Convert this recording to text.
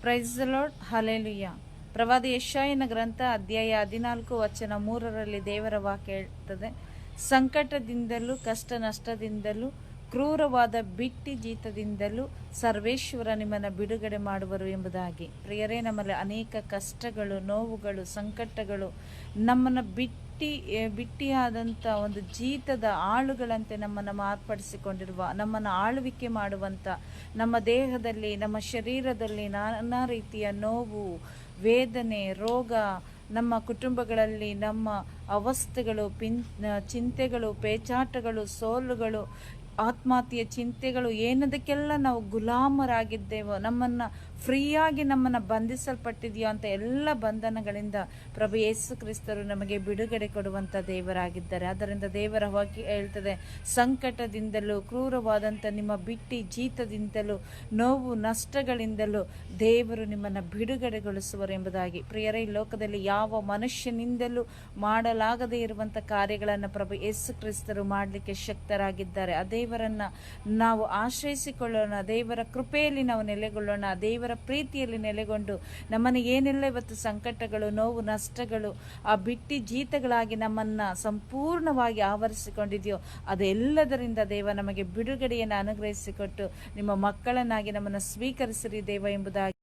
Price lord hallelujah ಪ್ರವಾದಿ ಯಶಾಯನ ಗ್ರಂಥ ಅಧ್ಯಾಯ ಹದಿನಾಲ್ಕು ವಚನ ಮೂರರಲ್ಲಿ ದೇವರ ವಾಕ್ಯ ಹೇಳ್ತದೆ. ಸಂಕಟದಿಂದಲೂ ಕಷ್ಟ ನಷ್ಟದಿಂದಲೂ ಕ್ರೂರವಾದ ಬಿಟ್ಟಿ ಜೀತದಿಂದಲೂ ಸರ್ವೇಶ್ವರ ನಿಮ್ಮನ್ನು ಬಿಡುಗಡೆ ಮಾಡುವರು ಎಂಬುದಾಗಿ. ಪ್ರಿಯರೇ, ನಮ್ಮಲ್ಲಿ ಅನೇಕ ಕಷ್ಟಗಳು, ನೋವುಗಳು, ಸಂಕಟಗಳು, ನಮ್ಮನ್ನು ಬಿಟ್ಟಿ ಬಿಟ್ಟಿಯಾದಂಥ ಒಂದು ಜೀತದ ಆಳುಗಳಂತೆ ನಮ್ಮನ್ನು ಮಾರ್ಪಡಿಸಿಕೊಂಡಿರುವ, ನಮ್ಮನ್ನು ಆಳ್ವಿಕೆ ಮಾಡುವಂಥ ನಮ್ಮ ದೇಹದಲ್ಲಿ, ನಮ್ಮ ಶರೀರದಲ್ಲಿ ನಾನಾ ರೀತಿಯ ನೋವು, ವೇದನೆ, ರೋಗ, ನಮ್ಮ ಕುಟುಂಬಗಳಲ್ಲಿ ನಮ್ಮ ಅವಸ್ಥೆಗಳು, ಪಿನ್, ಚಿಂತೆಗಳು, ಪೇಚಾಟಗಳು, ಸೋಲುಗಳು ಆತ್ಮಹತ್ಯೆಯ ಚಿಂತೆಗಳು ಏನದಕ್ಕೆಲ್ಲ ನಾವು ಗುಲಾಮರಾಗಿದ್ದೇವೋ, ನಮ್ಮನ್ನು ಫ್ರೀಯಾಗಿ ನಮ್ಮನ್ನು ಬಂಧಿಸಲ್ಪಟ್ಟಿದೆಯೋ ಅಂತ ಎಲ್ಲ ಬಂಧನಗಳಿಂದ ಪ್ರಭು ಯೇಸು ಕ್ರಿಸ್ತರು ನಮಗೆ ಬಿಡುಗಡೆ ಕೊಡುವಂಥ ದೇವರಾಗಿದ್ದಾರೆ. ಆದ್ದರಿಂದ ದೇವರ ವಾಕ್ಯ ಹೇಳ್ತದೆ, ಸಂಕಟದಿಂದಲೂ ಕ್ರೂರವಾದಂಥ ನಿಮ್ಮ ಬಿಟ್ಟಿ ಜೀತದಿಂದಲೂ, ನೋವು ನಷ್ಟಗಳಿಂದಲೂ ದೇವರು ನಿಮ್ಮನ್ನು ಬಿಡುಗಡೆಗೊಳಿಸುವರು ಎಂಬುದಾಗಿ. ಪ್ರಿಯರೇ ಲೋಕದಲ್ಲಿ ಯಾವ ಮನುಷ್ಯನಿಂದಲೂ ಮಾಡಲಾಗದೇ ಇರುವಂಥ ಕಾರ್ಯಗಳನ್ನು ಪ್ರಭು ಯೇಸು ಕ್ರಿಸ್ತರು ಮಾಡಲಿಕ್ಕೆ ಶಕ್ತರಾಗಿದ್ದಾರೆ. ಆ ದೇವರನ್ನ ನಾವು ಆಶ್ರಯಿಸಿಕೊಳ್ಳೋಣ. ದೇವರ ಕೃಪೆಯಲ್ಲಿ ನಾವು ನೆಲೆಗೊಳ್ಳೋಣ. ದೇವರ ಪ್ರೀತಿಯಲ್ಲಿ ನೆಲೆಗೊಂಡು ನಮ್ಮನ್ನು ಏನೆಲ್ಲ ಇವತ್ತು ಸಂಕಟಗಳು, ನೋವು, ನಷ್ಟಗಳು, ಆ ಬಿಟ್ಟಿ ಜೀತಗಳಾಗಿ ನಮ್ಮನ್ನ ಸಂಪೂರ್ಣವಾಗಿ ಆವರಿಸಿಕೊಂಡಿದೆಯೋ, ಅದೆಲ್ಲದರಿಂದ ದೇವ ನಮಗೆ ಬಿಡುಗಡೆಯನ್ನು ಅನುಗ್ರಹಿಸಿಕೊಟ್ಟು ನಿಮ್ಮ ಮಕ್ಕಳನ್ನಾಗಿ ನಮ್ಮನ್ನು ಸ್ವೀಕರಿಸಿರಿ ದೇವ ಎಂಬುದಾಗಿ.